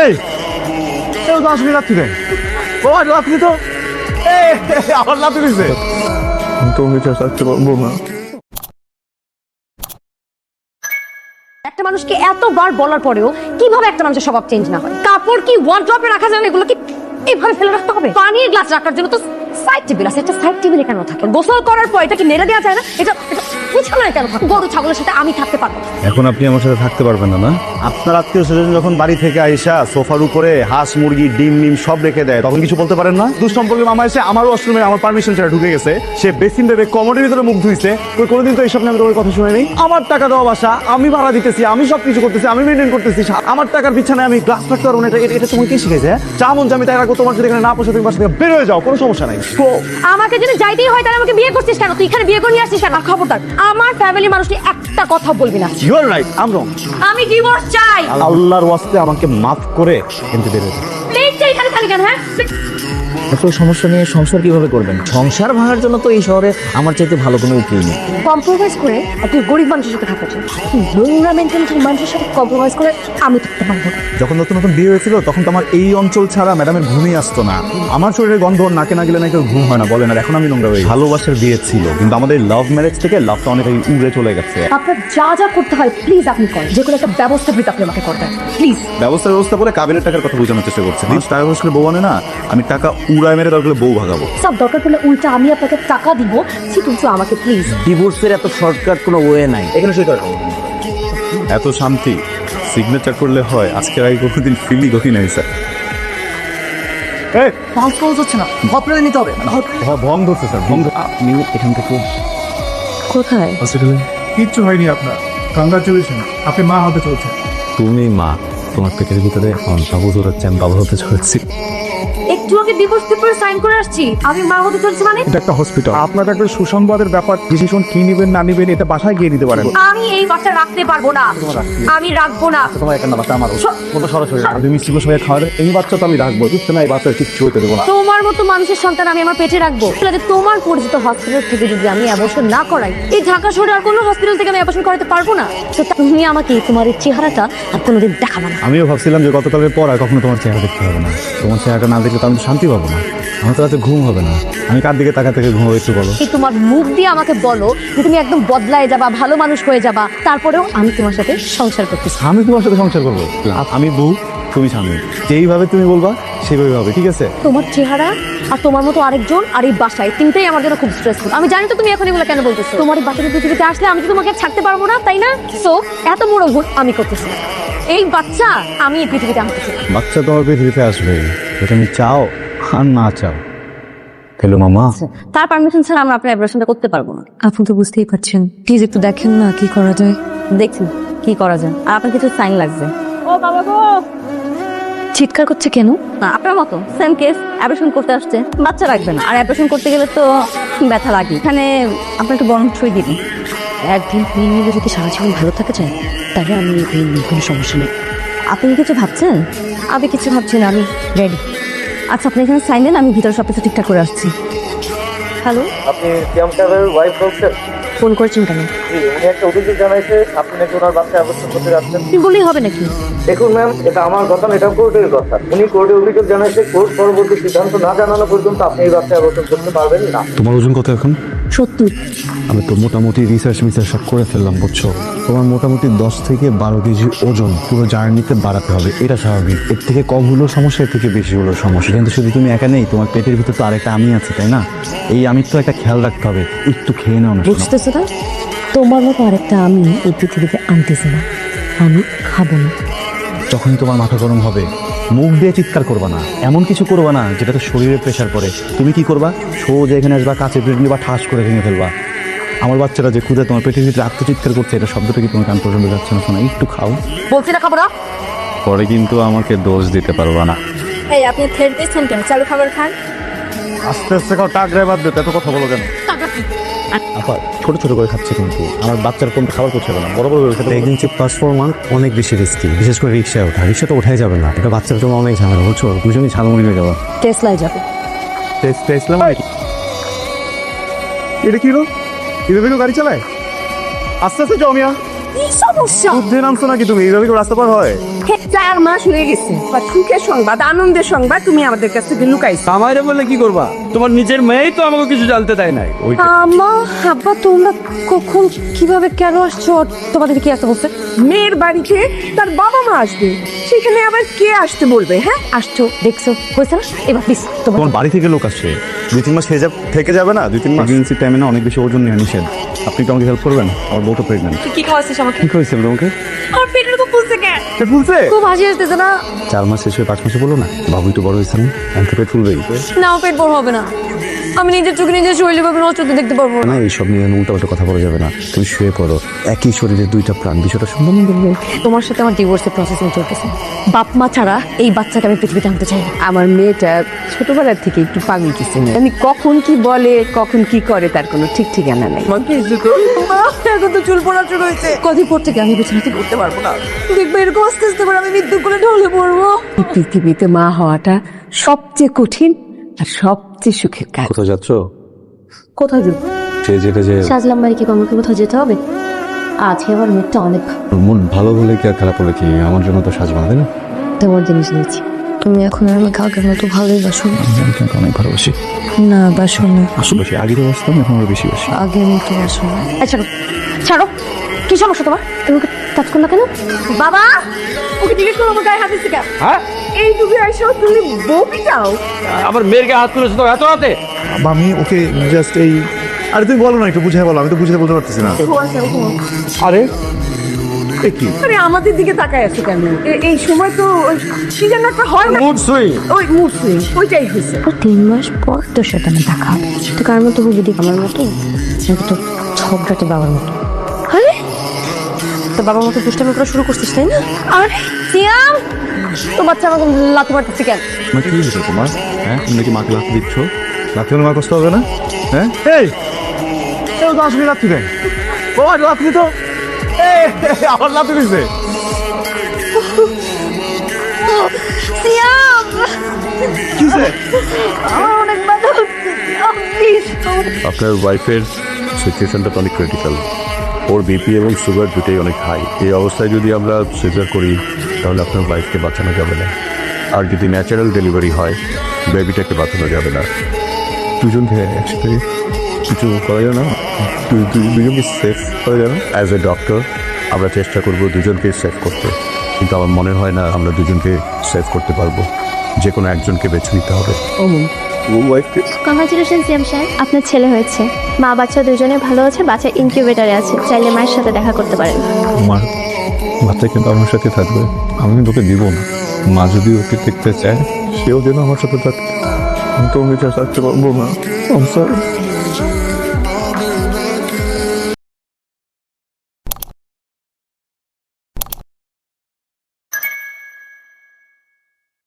এই কেউ তো আসলে রাত্রি দেয় বাবা রাত্রি তো আমার রাত্রি দিছে। তুমি তো থাকতে পারব না। একটা মানুষকে এতবার বলার পরেও কীভাবে একটা মানুষের স্বভাব চেঞ্জ না হয়? কাপড় কি ওয়ার্ড্রপে রাখা যায় না এগুলো কি এইভাবে ফেলে রাখতে হবে? পানির গ্লাস রাখার জন্য তো সাইড টেবিল আছে একটা সাইড টেবিলে কেন থাকে? গোসল করার পর এটা কি নেড়ে দেওয়া যায় না? এটা এটা বিছানায় কেন থাকে? গরু ছাগলের সাথে আমি থাকতে পারব না। এখন আপনি আমার সাথে থাকতে পারবেন না না? আপনার আত্মীয় স্বজন যখন বাড়ি থেকে আইসা সোফার উপরে হাঁস মুরগি ডিম মিম সব রেখে দেয় তখন কিছু বলতে পারেন না? দুঃসম্পর্কে মামা এসে আমার ওয়াশরুমে আমার পারমিশন ছাড়া ঢুকে গেছে। সে বেসিন ভেবে কমোডের ভিতরে মুখ ধুইছে। ওই কোনোদিন তো এইসব নিয়ে আমি তোমার কথা শুনে নেই? আমার টাকা দেওয়া বাসা আমি ভাড়া দিতেছি আমি সব কিছু করতেছি আমি মেনটেন করতেছি। আমার টাকার পিছনে আমি গ্লাস পারব না এটা এটা- এটা তোমাকে কে শিখেছে হ্যাঁ? চা মন যে আমি টাকা রাখব তোমার যদি এখানে না পয়সা তুমি বাসা থেকে বের হয়ে যাও কোনো সমস্যা নাই। আমাকে যদি যাইতেই হয় তাহলে আমাকে বিয়ে করছিস কেন? তুই এখানে বিয়ে করে নিয়ে আসছিস কেন? আর খবরদার আমার ফ্যামিলি মানুষটি একটা কথা বলবি না। ইউ আর রাইট আম রং আমি ডিভোর্স চাই। আল্লাহর ওয়াস্তে আমাকে মাফ করে কিন্তু বের কেন হ্যাঁ? এত সমস্যা নিয়ে সংসার কীভাবে করবেন? সংসার ভাঙার জন্য তো এই শহরে আমার চাইতে ভালো কোনো উকিল নেই। কম্প্রোমাইজ করে একটি গরিব মানুষের সাথে থাকা চাই নোংরা মেন্টালিটির মানুষের সাথে কম্প্রোমাইজ করে আমি থাকতে পারব না। যখন নতুন নতুন বিয়ে হয়েছিল তখন তো আমার এই অঞ্চল ছাড়া ম্যাডামের ঘুমই আসতো না। আমার শরীরের গন্ধ ওর নাকে না গেলে নাকি ওর ঘুম হয় না বলেন আর এখন আমি নোংরা হয়ে ভালোবাসার বিয়ে ছিল কিন্তু আমাদের লাভ ম্যারেজ থেকে লাভটা অনেকটাই উড়ে চলে গেছে। আপনার যা যা করতে হয় প্লিজ আপনি করেন। যে কোনো একটা ব্যবস্থা প্লিজ আপনি আমাকে করবেন। প্লিজ ব্যবস্থা ব্যবস্থা বলে কাবিনের টাকার কথা বোঝানোর চেষ্টা করছে। মানুষ টাকা খরচ করে বউ আনে না আমি টাকা উড়ায় মেরে দরকার বউ ভাগাবো। সব দরকার পড়লে উল্টা আমি আপনাকে টাকা দিব সে কিন্তু আমাকে প্লিজ ডিভোর্সের এত শর্টকাট কোনো ওয়ে নাই। এখানে করা এত শান্তি সিগনেচার করলে হয় আজকের আগে কোনোদিন ফিলই করি নাই স্যার। পাঁচ পাউচ হচ্ছে না হসপিটালে নিতে হবে। ভং ধরছে স্যার ভং আপনি এখান থেকে কোথায়? হসপিটালে কিচ্ছু হয়নি আপনার কংগ্রাচুলেশন আপনি মা হতে চলছেন। তুমি মা। তোমার পেটের ভিতরে বাবু হচ্ছে আমি বাবু হতে চলেছি। একটু আগে ডিভোর্স পেপারে সাইন করে আসছি। আমি মা হতে চলছি মানে? এটা একটা হসপিটাল আপনার একটা সুসংবাদের ব্যাপার ডিসিশন কি নেবেন না নেবেন এটা বাসায় গিয়ে নিতে পারেন। আমি এই বাচ্চা রাখতে পারব না। আমি রাখব না। তোমার একটা বাচ্চা আমার কোনো সরাসরি তুমি মিষ্টি সবাই খাওয়ার এই বাচ্চা তো আমি রাখব বুঝতে না? এই বাচ্চা কিচ্ছু হতে দেবো না। তোমার মতো মানুষের সন্তান আমি আমার পেটে রাখব। তাহলে তোমার পরিচিত হসপিটাল থেকে যদি আমি অ্যাবর্শন না করাই এই ঢাকা শহরে আর কোনো হসপিটাল থেকে আমি অ্যাবর্শন করাতে পারব না? তো তুমি আমাকে তোমার এই চেহারাটা আর কোনোদিন দেখাবে না। আমিও ভাবছিলাম যে গতকালের পর আর কখনো তোমার চেহারা দেখতে হবে না। তোমার চেহারাটা না দেখলে তো আমি শান্তি পাবো না। আমার তো রাতে ঘুম হবে না। আমি কার দিকে তাকা থেকে ঘুমাবো একটু বলো? এই তোমার মুখ দিয়ে আমাকে বলো যে তুমি একদম বদলায় যাবা ভালো মানুষ হয়ে যাবা। তারপরেও আমি তোমার সাথে সংসার করতেছি। আমি তোমার সাথে সংসার করব? আমি বউ তুমি স্বামী। যেইভাবে তুমি বলবা সেইভাবে হবে ঠিক আছে? তোমার চেহারা আর তোমার মতো আরেকজন আর এই বাসায় তিনটাই আমার জন্য খুব স্ট্রেসফুল আমি জানি তো তুমি এখন এগুলো কেন বলতেছো। তোমার এই বাচ্চাটা পৃথিবীতে আসলে আমি তো তোমাকে আর ছাড়তে পারব না তাই না? সো এত বড় ভুল আমি করতেছি। না। এই বাচ্চা আমি এই পৃথিবীতে আনতেছি। বাচ্চা তোমার পৃথিবীতে আসবে তুমি চাও আর না চাও? হ্যালো মামা। তার পারমিশন ছাড়া আমরা আপনার অ্যাবরেশনটা করতে পারব না। আপনি তো বুঝতেই পারছেন। প্লিজ একটু দেখেন না কি করা যায়। দেখছি কি করা যায়। আর আপনার কিছু সাইন লাগবে। ও বাবা গো! চিৎকার করছে কেন? না আপনার মতো সেম কেস অ্যাবরেশন করতে আসছে। বাচ্চা রাখবে না। আর অ্যাবরেশন করতে গেলে তো ব্যথা লাগে এখানে আপনার একটু বরং সই দিবি একদিন পেন নিলে যদি সারা জীবন ভালো থাকা যায় তাহলে আমি পেন নিই কোনো সমস্যা নেই। আপনি কিছু ভাবছেন? আমি কিছু ভাবছি না আমি রেডি আচ্ছা আপনি এখানে সাইন দেন আমি ভিতরে সব কিছু ঠিকঠাক করে আসছি। হ্যালো আপনি শ্যাম সাহেবের ওয়াইফ বলছেন? ফোন করেছেন কেন? উনি একটা অভিযোগ জানাইছে আপনি নাকি ওনার বাচ্চা আবশ্যক করতে যাচ্ছেন? কি বললেই হবে নাকি? দেখুন ম্যাম এটা আমার কথা না এটা কোর্টের কথা। উনি কোর্টে অভিযোগ জানাইছে কোর্ট পরবর্তী সিদ্ধান্ত না জানানো পর্যন্ত আপনি এই বাচ্চা আবশ্যক করতে পারবেন না। তোমার ওজন কত এখন? সত্যি আমি তো মোটামুটি রিসার্চ মিসার্চ সব করে ফেললাম বুঝছ? তোমার মোটামুটি দশ থেকে বারো কেজি ওজন পুরো জার্নিতে বাড়াতে হবে এটা স্বাভাবিক। এর থেকে কম হলেও সমস্যা এর থেকে বেশি হলেও সমস্যা। কিন্তু শুধু তুমি একা নেই তোমার পেটের ভিতর তো আরেকটা আমি আছে তাই না? এই আমি তো একটা খেয়াল রাখতে হবে একটু খেয়ে নাও না। বুঝতেছো না? তোমার মতো আরেকটা আমি এই পৃথিবীতে আনতেছি না। আমি খাব না। যখনই তোমার মাথা গরম হবে মুখ দিয়ে চিৎকার করবা না। এমন কিছু করবা না যেটাতে শরীরে প্রেশার পড়ে। তুমি কি করবা? সোজা এখানে আসবা কাছে ব্রেড নিবা ঠাস করে ভেঙে ফেলবা। আমার বাচ্চারা যে খুদে তোমার পেটের ভিতরে আত্মচিৎকার করছে এটা শব্দটা কি তোমার কান পর্যন্ত যাচ্ছে না শোনা? একটু খাও। বলছি না খাব না? পরে কিন্তু আমাকে দোষ দিতে পারবা না। এই আপনি দিচ্ছেন কেন? চালু খাবার খান। আস্তে আস্তে খাও টাক ড্রাইভার দিতে এত কথা বলো কেন? আপা ছোট ছোট করে খাচ্ছে কিন্তু। আমার বাচ্চার কোন খাবার করছে না। বড় বড় করে খেতে। প্রেগনেন্সি পাস ফোর মান্থ অনেক বেশি রিস্কি বিশেষ করে রিক্সায় ওঠা। রিক্সা তো ওঠাই যাবে না। এটা বাচ্চার জন্য অনেক ঝামেলা বুঝছ? দুজনই ঝালমুড়ি হয়ে যাব। টেসলায় যাব। টেস্ট টেস্টলাম এটা কি হলো এভাবে গাড়ি চালায়? আস্তে আস্তে যাও মিয়া। কি সমস্যা? বুদ্ধি নামছো নাকি তুমি? এইভাবে কেউ রাস্তা পার হয় চার মাস হয়ে গেছে। বা সুখের সংবাদ আনন্দের সংবাদ তুমি আমাদের কাছ থেকে লুকাইছো। আমারে বলে কি করবা? তোমার নিজের মেয়েই তো আমাকে কিছু জানতে দেয় নাই। আমা আব্বা তোমরা কখন কীভাবে কেন আসছো? তোমাদের কি আসতে বলছে মেয়ের বাড়িতে তার বাবা মা আসবে। সেখানে আবার কে আসতে বলবে হ্যাঁ? আসছো দেখছ হয়েছে না? এবার প্লিজ তোমার বাড়ি থেকে লোক আসছে। দুই তিন মাস থেকে যাবে না? দুই তিন মাস। প্রেগনেন্সি টাইমে না অনেক বেশি ওজন নেওয়া নিষেধ। আপনি কি আমাকে হেল্প করবেন? আমার বউ তো প্রেগনেন্ট কি খাওয়াছিস আমাকে। কি তোমাকে? আমার পেটের তো ফুলছে কেন? পেট ফুলছে? খুব হাসি আসতেছে না? চার মাস শেষ হয়ে পাঁচ মাসে বলো না। বাবু একটু বড় হয়েছে না? এখন পেট ফুলবেই। না পেট বড় হবে না। আমি নিজের চোখে নিজের শরীরে ভাবে নষ্ট হতে দেখতে পারব না। এইসব নিয়ে উল্টা পাল্টা কথা বলা যাবে না। তুমি শুয়ে পড়ো। একই শরীরে দুইটা প্রাণ বিষয়টা সুন্দর না তোমার সাথে আমার ডিভোর্সের প্রসেসিং চলতেছে। বাপ মা ছাড়া এই বাচ্চাকে আমি পৃথিবীতে আনতে চাই না। আমার মেয়েটা ছোটবেলার থেকে একটু পাগল কিছু নেই। আমি কখন কি বলে কখন কি করে তার কোনো ঠিক ঠিকানা নেই। এখন তো চুল পড়া শুরু হয়েছে। কদিন পর থেকে আমি বিছানাতে করতে পারব না। দেখবে এরকম আস্তে আস্তে করে আমি মৃত্যু করে ঢলে পড়ব। পৃথিবীতে মা হওয়াটা সবচেয়ে কঠিন আর সবচেয়ে সুখের কাজ। কোথাও যাচ্ছ? কোথায় যাব। সে যেটা যে সাজলাম বাড়ি কি আমাকে কোথাও যেতে হবে? আজকে আমার মুডটা অনেক মন ভালো হলে কি আর খারাপ হলে কি? আমার জন্য তো সাজবা না তাই না? তোমার জিনিস নিয়েছি। তুমি এখন আমাকে আগের মতো ভালোই বাসো। আমি তোমাকে অনেক ভালোবাসি। না বাসো না। আসলে আগে তো বাসতাম এখন আরও বেশি বাসি। আগের মতো বাসো। না ছাড়ো। ছাড়ো। কি সমস্যা তোমার? তুমি ওকে টাচ করলা কেন? বাবা ওকে জিজ্ঞেস করো আমার গায়ে হাত দিচ্ছে কেন? হ্যাঁ? এই যুগে এসেও তুমি বউ পিটাও আমার মেয়ের গায়ে হাত তুলেছো তো এত রাতে? আমি ওকে জাস্ট এই আরে তুমি বলো না একটু বুঝাই বলো আমি তো বুঝতে বলতে পারতেছি না। আরে? কি আরে আমাদের দিকে তাকায় আছে কেন? এই সময় তো ওই কি যেন একটা হয় না। মুড সুইং ওই মুড সুইং ওইটাই হয়েছে। তিন মাস পর তোর সাথে আমি দেখা। হবে তো কার মতো হবি দিক আমার মতো? নাকি তো ঝগড়াতে বাবার মতো? তো বাবা মতো দুষ্টামি করা শুরু করছিস তাই না? আর সিয়াম তো বাচ্চা আমাকে লাথি মারতেছে কেন? মা কি হয়েছে তোমার? হ্যাঁ তুমি নাকি মাকে লাথি দিচ্ছ? লাথি হলে আমার কষ্ট হবে না? হ্যাঁ? এই কেউ তো আসলে লাথি দেয়। ও আর লাথি তো আবার লাথি দিছে। সিয়াম! কি? আমার অনেক ব্যথা হচ্ছে আপনার ওয়াইফের সিচুয়েশনটা তো অনেক ক্রিটিক্যাল ওর বিপি এবং সুগার দুটোই অনেক হাই এই অবস্থায় যদি আমরা সিজার করি, তাহলে আপনার ওয়াইফকে বাঁচানো যাবে না। আর যদি ন্যাচারাল ডেলিভারি হয় বেবিটাকে বাঁচানো যাবে না। দুজনকে একসাথে কিছু করা যায় না? দুজনকে সেফ করা যাবে অ্যাজ এ ডক্টর আমরা চেষ্টা করব দুজনকে সেভ করতে। কিন্তু আমার মনে হয় না আমরা দুজনকে সেভ করতে পারব। যে কোনো একজনকে বেছে নিতে হবে। কংগ্রাচুলেশন সিএম সাহেব আপনার ছেলে হয়েছে। মা বাচ্চা দুজনে ভালো আছে, বাচ্চা ইনকিউবেটারে আছে। চাইলে মায়ের সাথে দেখা করতে পারেন। আমার বাচ্চা কিন্তু আমার সাথে থাকবে। আমি ওকে দিব না। মা যদি ওকে দেখতে চায়, সেও যেন আমার সাথে থাকে আমি তো ওকে না। আমি.